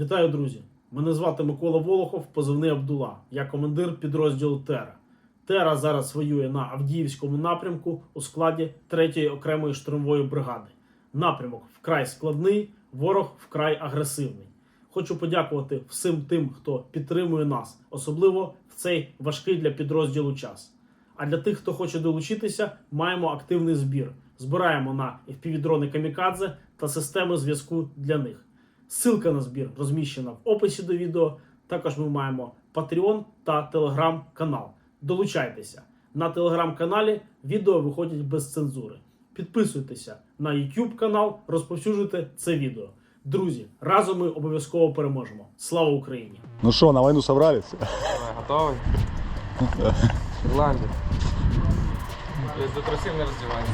Вітаю, друзі! Мене звати Микола Волохов, позивний Абдула. Я командир підрозділу Тера. Тера зараз воює на Авдіївському напрямку у складі 3-ї окремої штурмової бригади. Напрямок вкрай складний, ворог вкрай агресивний. Хочу подякувати всім тим, хто підтримує нас, особливо в цей важкий для підрозділу час. А для тих, хто хоче долучитися, маємо активний збір. Збираємо на FPV-дрони Камікадзе та системи зв'язку для них. Ссылка на збір розміщена в описі до відео. Також ми маємо Patreon та телеграм-канал. Долучайтеся. На телеграм-каналі відео виходять без цензури. Підписуйтеся на YouTube канал, розповсюджуйте це відео. Друзі, разом ми обов'язково переможемо. Слава Україні! Ну что, на войну собрались? Готовий? Ірландія. До трусів не роздівайся.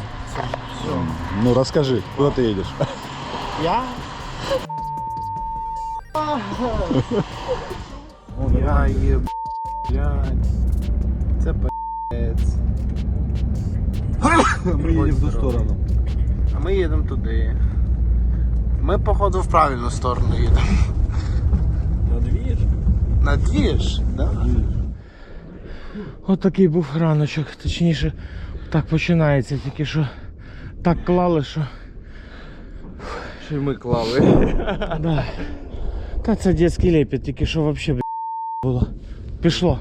Ну расскажи, куда ты едешь? Я Я є, блядь. Це пець. Мы едем в ту сторону. А ми їдемо туди. Ми, походу, в правильну сторону їдемо. На движ? На двіж? Да? От такий був раночок, точніше, так починається, тільки що так клали, що. Ще й ми клали. Да. Та це дитячий лепет, тільки що взагалі б**, було. Пішло.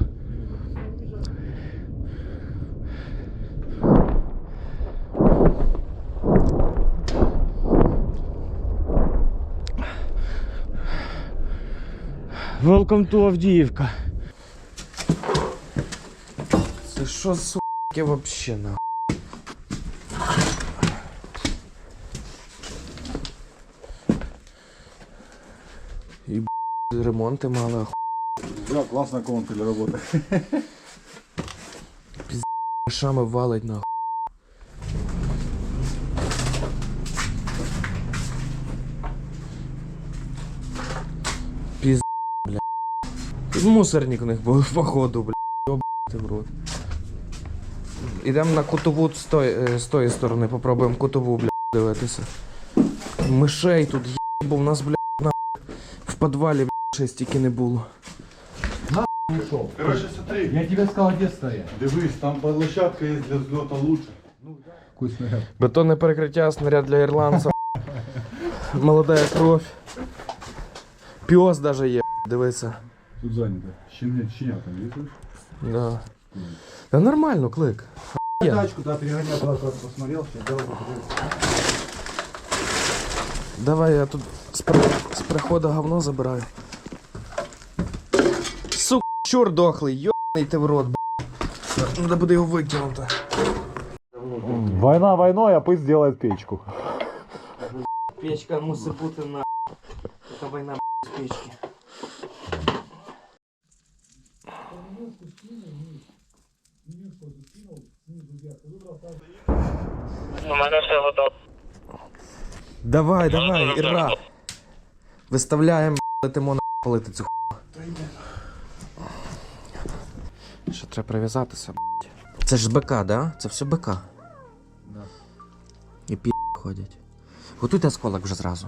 Welcome to Авдіївка. Це що суки вообще на? Ремонти мали, а Да, классная комната для работы. шами валить на. Піз, бля. Мусорник у них був, походу, бля. Йобати в рот. Ідемо на кутову з тої, е, з тої сторони, попробуємо кутову, бля, дивитися. Мишей тут є, бо в нас, бля, на в підвалі, бля, ще стільки не було. Короче, смотри. Я тебе сказал, где стоять. Дивись, там площадка есть для взлета лучше. Ну, какой снаряд? Бетонне перекриття, снаряд для ірландця. Молодая кров. Піос даже є, дивися. Тут занято. Щенят, щенят там есть? Да. Да нормально, клик. Я. Тачку, да, перегоняй, просто посмотрел, все, делал, Давай я тут з, при... з приходу говно забираю. Чур дохлий, йобаний ти в рот, б***. Надо буде його викинути. Война войной, а пусть сделает печку. Печка мусить бути на. Це війна з печки. Давай, давай, Іра. Виставляємо, летимо на палити цю хуйню. Ще треба прив'язатися. Це ж БК, да? Це все БК. І пі ходять. Готуйте осколок вже зразу.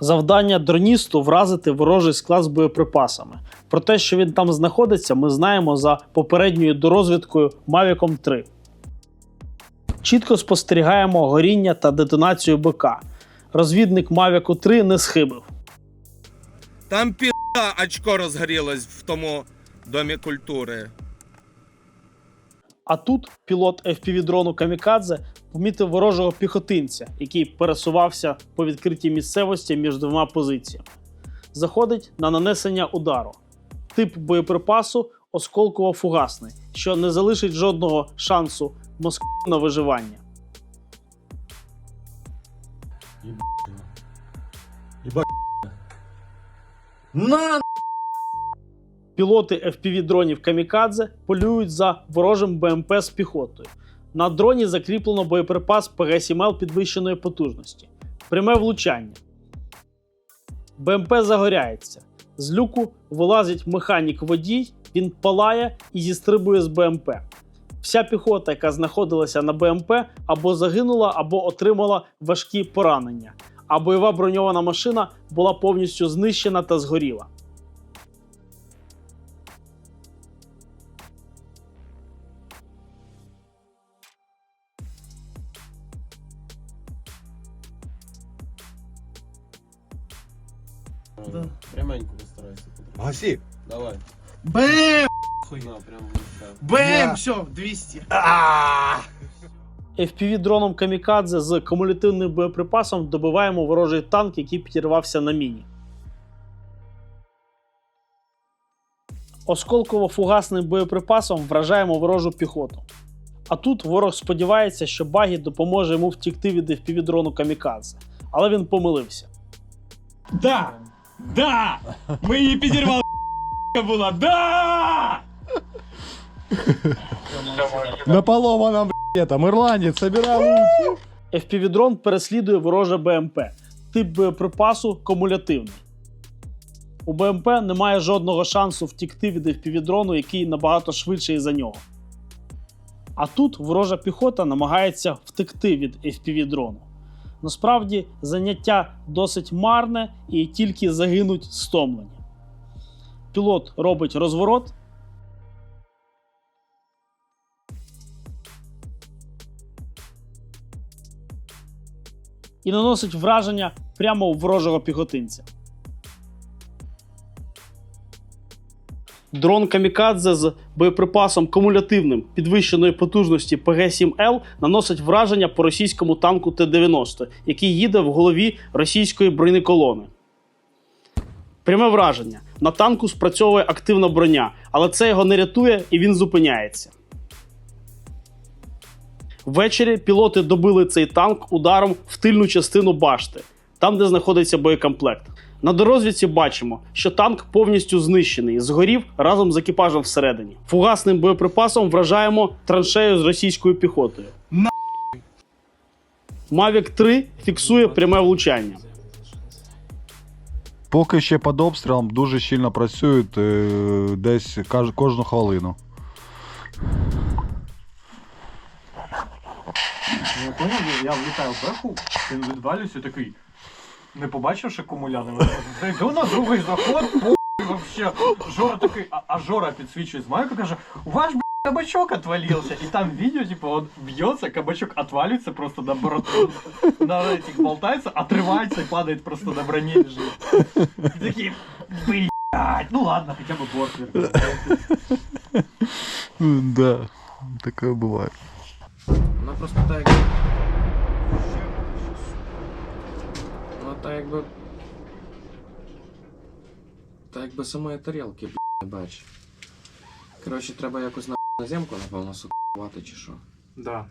Завдання дроністу вразити ворожий склад з боєприпасами. Про те, що він там знаходиться, ми знаємо за попередньою дорозвідкою Mavic 3. Чітко спостерігаємо горіння та детонацію БК. Розвідник Mavic 3 не схибив. Там пізда очко розгорілось в тому домі культури. А тут пілот FPV-дрону Камікадзе помітив ворожого піхотинця, який пересувався по відкритій місцевості між двома позиціями. Заходить на нанесення удару. Тип боєприпасу осколково-фугасний, що не залишить жодного шансу Москві на виживання. Пілоти FPV-дронів Камікадзе полюють за ворожим БМП з піхотою. На дроні закріплено боєприпас ПГ-7Л підвищеної потужності. Пряме влучання. БМП загоряється. З люку вилазить механік водій, він палає і зістрибує з БМП. Вся піхота, яка знаходилася на БМП, або загинула, або отримала важкі поранення. а бойова броньована машина була повністю знищена та згоріла. Пряменько постарайся. Гаси. Давай. Бэм! На, прям Бэм! Все, 200. FPV-дроном Камікадзе з кумулятивним боєприпасом добиваємо ворожий танк, який підірвався на міні. Осколково-фугасним боєприпасом вражаємо ворожу піхоту. А тут ворог сподівається, що багі допоможе йому втікти від FPV-дрону Камікадзе. Але він помилився. Да! Да! Мы її підірвали була! Да! На поломанном этом ирландец собирал луки. FPV-дрон переслідує вороже БМП. Тип боєприпасу кумулятивний. У БМП немає жодного шансу втікти від FPV-дрону, який набагато швидший за нього. А тут ворожа піхота намагається втекти від FPV-дрону. Насправді заняття досить марне і тільки загинуть стомлені. Пілот робить розворот, і наносить враження прямо у ворожого піхотинця. Дрон Камікадзе з боєприпасом кумулятивним підвищеної потужності ПГ-7Л наносить враження по російському танку Т-90, який їде в голові російської бронеколони. Пряме враження. На танку спрацьовує активна броня, але це його не рятує і він зупиняється. Ввечері пілоти добили цей танк ударом в тильну частину башти, там, де знаходиться боєкомплект. На дорозвідці бачимо, що танк повністю знищений, згорів разом з екіпажем всередині. Фугасним боєприпасом вражаємо траншею з російською піхотою. Mavic 3 фіксує пряме влучання. Поки ще під обстрілом дуже щільно працюють е, десь каж- кожну хвилину. Я я влітаю вверху, він відвалюється такий. Не побачивши кумуляни, зайду на другий заход, похуй вообще. Жора такий, а, а Жора підсвічує з майку, каже, у вас б, кабачок отвалился. И там видео, типа, он бьется, кабачок отваливается просто на борт, на этих болтается, отрывается и падает просто на броне лежит. И такие, блядь, ну ладно, хотя бы борт вернулся. Да, таке буває. Вона просто так якби. Так якби самої тарілки, б**, не бачить. Коротше, треба якось на, на земку, напевно, сукувати чи що. Да.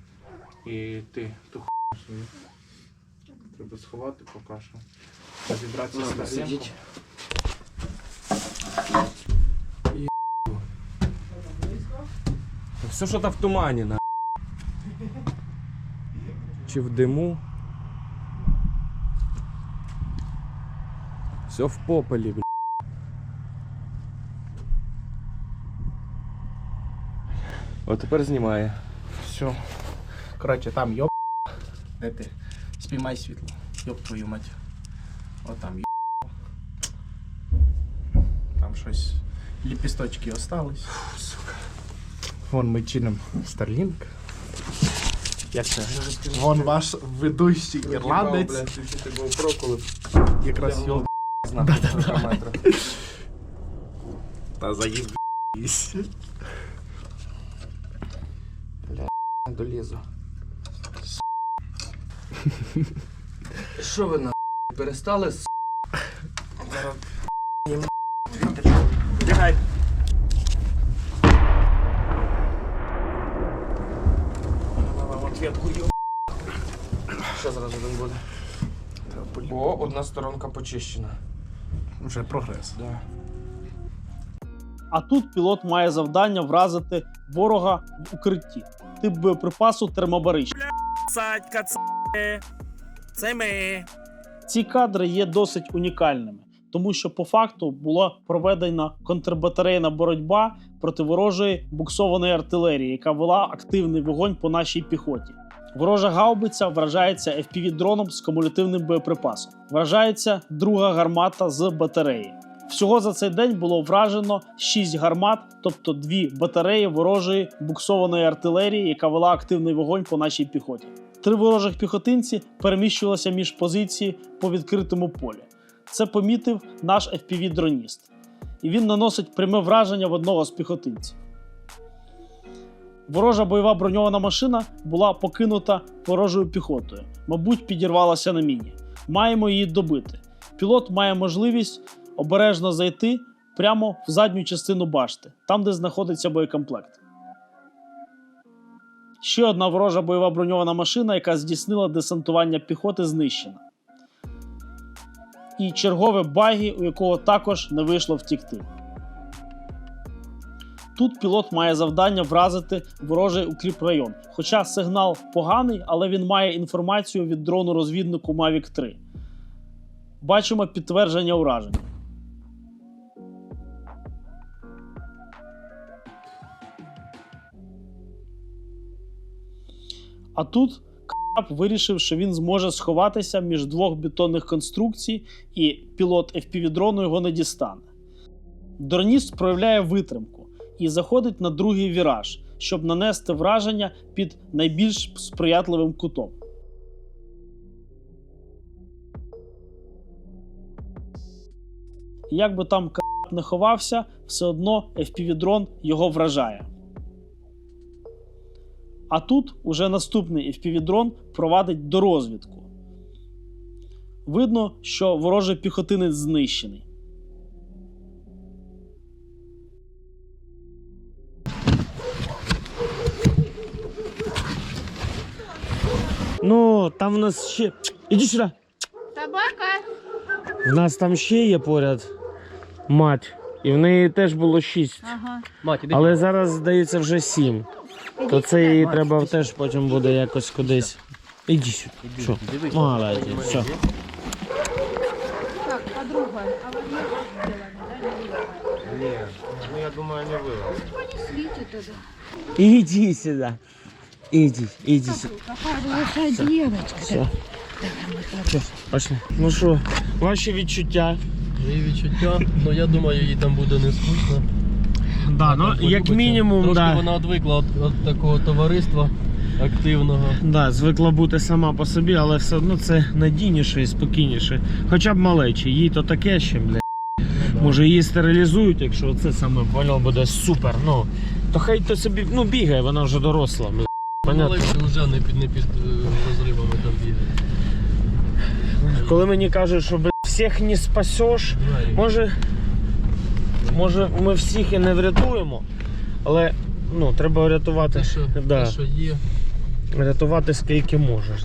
І ти ту хуйню свою треба сховати поки що. Розібратися з Ладно. Все що то в тумані, на. Чи в диму. Все в попелі, бля. От тепер знімає. Все. Короче, там ёб... Де ти? Спіймай світло. Ёб твою мать. От там ёб... Там щось... Ліпісточки остались. Сука. Вон ми чинимо Starlink. Як це? Вон ваш ведущий ірландець. Якраз йоб... Та заїбись. Долізу. Що ви на перестали с... Зараз Лягай. Ответку ёб... Що зараз один буде? О, одна сторонка почищена. Вже прогрес. Да. А тут пілот має завдання вразити ворога в укритті. Тип боєприпасу термобаричний. Садька, це... Це ми. Ці кадри є досить унікальними, тому що по факту була проведена контрбатарейна боротьба проти ворожої буксованої артилерії, яка вела активний вогонь по нашій піхоті. Ворожа гаубиця вражається FPV-дроном з кумулятивним боєприпасом. Вражається друга гармата з батареї. Всього за цей день було вражено 6 гармат, тобто дві батареї ворожої буксованої артилерії, яка вела активний вогонь по нашій піхоті. Три ворожих піхотинці переміщувалися між позиції по відкритому полі. Це помітив наш FPV-дроніст. І він наносить пряме враження в одного з піхотинців. Ворожа бойова броньована машина була покинута ворожою піхотою. Мабуть, підірвалася на міні. Маємо її добити. Пілот має можливість обережно зайти прямо в задню частину башти, там, де знаходиться боєкомплект. Ще одна ворожа бойова броньована машина, яка здійснила десантування піхоти, знищена. І чергове багі, у якого також не вийшло втікти. Тут пілот має завдання вразити ворожий укріпрайон. Хоча сигнал поганий, але він має інформацію від дрону розвіднику Mavic 3. Бачимо підтвердження ураження. А тут Кап вирішив, що він зможе сховатися між двох бетонних конструкцій, і пілот FPV-дрону його не дістане. Дроніст проявляє витримку і заходить на другий віраж, щоб нанести враження під найбільш сприятливим кутом. Як би там не ховався, все одно FPV-дрон його вражає. А тут уже наступний FPV-дрон провадить дорозвідку. Видно, що ворожий піхотинець знищений. Ну, там в нас ще. Іди сюди. Собака. В нас там ще є поряд мать. І в неї теж було шість. Ага. Але зараз, здається, вже сім. То це її треба теж потім буде якось кудись. Іди сюди. Що? Молодець, все. Так, подруга. А вы не сделали, да? Не Ну я думаю, не вилазить. Понеслите туда. Іди сюди. Іди сюди. Какая девочка. Все. Пошли. Ну що, ваші відчуття? Мої відчуття, ну я думаю, їй там буде не скучно. Да, ну, як мінімум, Трошки да. вона відвикла від, такого товариства активного. Да, звикла бути сама по собі, але все одно це надійніше і спокійніше. Хоча б малечі, їй то таке ще, бля. Може її стерилізують, якщо це саме понял буде супер. Ну, то хай то собі ну, бігає, вона вже доросла. Бля. Понятно. Вже не під, не під е, розривами там бігає. Коли мені кажуть, що бля, всіх не спасеш, може, може ми всіх і не врятуємо, але ну, треба врятувати, Те, що, да, те, що є. врятувати скільки можеш.